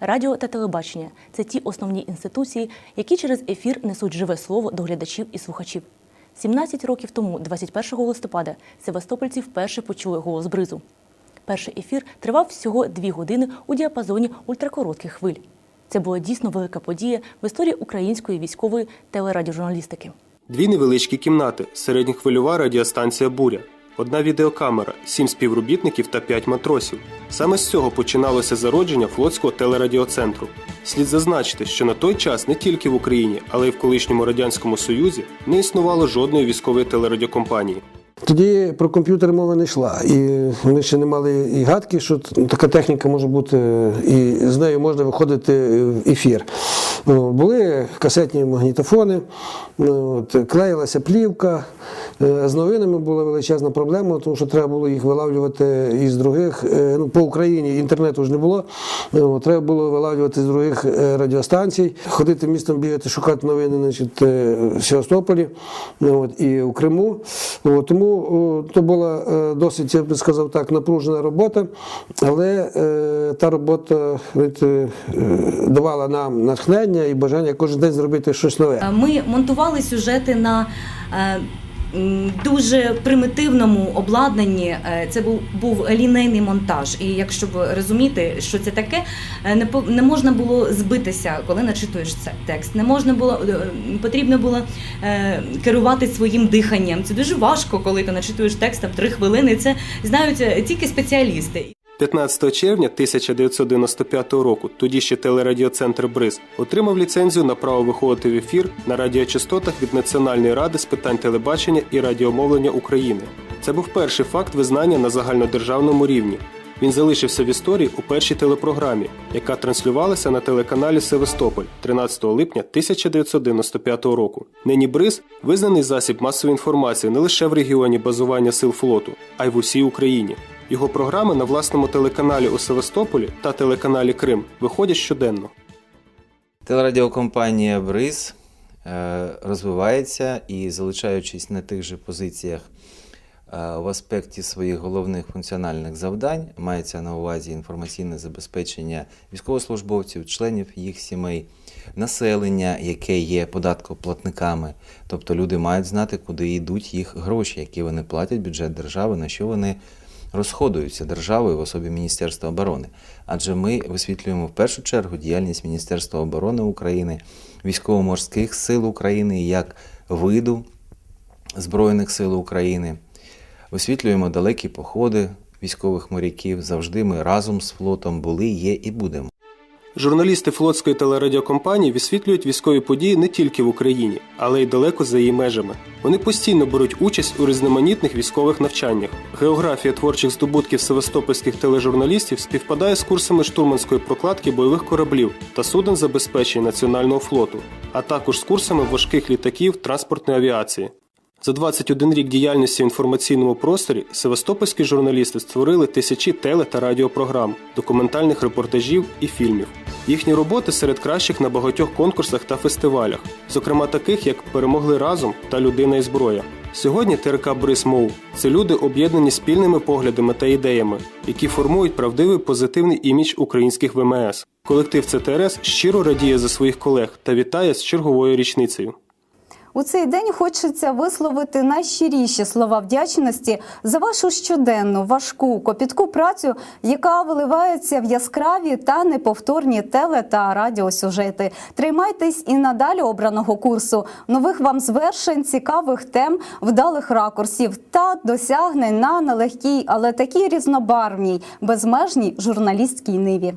Радіо та телебачення це ті основні інституції, які через ефір несуть живе слово до глядачів і слухачів. 17 років тому, 21 листопада, севастопольці вперше почули голос бризу. Перший ефір тривав всього дві години у діапазоні ультракоротких хвиль. Це була дійсно велика подія в історії української військової телерадіожурналістики. Дві невеличкі кімнати, середньохвильова радіостанція Буря, одна відеокамера, сім співробітників та п'ять матросів. Саме з цього починалося зародження флотського телерадіоцентру. Слід зазначити, що на той час не тільки в Україні, але й в колишньому радянському Союзі не існувало жодної військової телерадіокомпанії. Тоді про комп'ютер мова не йшла. І ми ще не мали і гадки, що така техніка може бути, і з нею можна виходити в ефір. Ну, Були касетні магнітофони, ну, клеїлася плівка. Е, З новинами була величезна проблема, тому що треба було їх вилавлювати із других. е, Ну, по Україні інтернету ж не було. Ну, Треба було вилавлювати з других е, радіостанцій, ходити містом бігати, шукати новини значить, е, в Севастополі ну, от, і в Криму. От, Тому то була е, досить, я би сказав так, напружена робота, але е, та робота е, давала нам натхнення і бажання кожен день зробити щось нове. Е, Ми монтували сюжети на е, дуже примітивному обладнанні. Е, Це був, був лінейний монтаж. І якщо розуміти, що це таке, е, не, не можна було збитися, коли начитуєш це текст. Не можна було е, потрібно було керувати своїм диханням. Це дуже важко, коли ти начитуєш текст там три хвилини. Це знають тільки спеціалісти. 15 червня 1995 року тоді ще телерадіоцентр Бриз отримав ліцензію на право виходити в ефір на радіочастотах від Національної ради з питань телебачення і радіомовлення України. Це був перший факт визнання на загальнодержавному рівні. Він залишився в історії у першій телепрограмі, яка транслювалася на телеканалі Севастополь 13 липня 1995 року. Нині Бриз визнаний засіб масової інформації не лише в регіоні базування сил флоту, а й в усій Україні. Його програми на власному телеканалі у Севастополі та телеканалі Крим виходять щоденно. Телерадіокомпанія Бриз е, розвивається і, залишаючись на тих же позиціях е, в аспекті своїх головних функціональних завдань, мається на увазі інформаційне забезпечення військовослужбовців, членів їх сімей, населення, яке є податкоплатниками. Тобто люди мають знати, куди йдуть їх гроші, які вони платять бюджет держави, на що вони розходуються державою в особі Міністерства оборони. Адже ми висвітлюємо в першу чергу діяльність Міністерства оборони України, військово-морських сил України як виду Збройних сил України. Висвітлюємо далекі походи військових моряків. Завжди ми разом з флотом були, є і будемо. Журналісти флотської телерадіокомпанії висвітлюють військові події не тільки в Україні, але й далеко за її межами. Вони постійно беруть участь у різноманітних військових навчаннях. Географія творчих здобутків севастопольських тележурналістів співпадає з курсами штурманської прокладки бойових кораблів та суден забезпечень Національного флоту, а також з курсами важких літаків транспортної авіації. За 21 рік діяльності в інформаційному просторі севастопольські журналісти створили тисячі теле та радіопрограм, документальних репортажів і фільмів. Їхні роботи серед кращих на багатьох конкурсах та фестивалях, зокрема таких як Перемогли разом та Людина і зброя. Сьогодні ТРК Брис Мов це люди, об'єднані спільними поглядами та ідеями, які формують правдивий позитивний імідж українських ВМС. Колектив ЦТРС щиро радіє за своїх колег та вітає з черговою річницею. У цей день хочеться висловити найщиріші слова вдячності за вашу щоденну, важку, копітку працю, яка виливається в яскраві та неповторні теле та радіосюжети. Тримайтесь і надалі обраного курсу, нових вам звершень, цікавих тем, вдалих ракурсів та досягнень на нелегкій, але такій різнобарвній, безмежній журналістській ниві.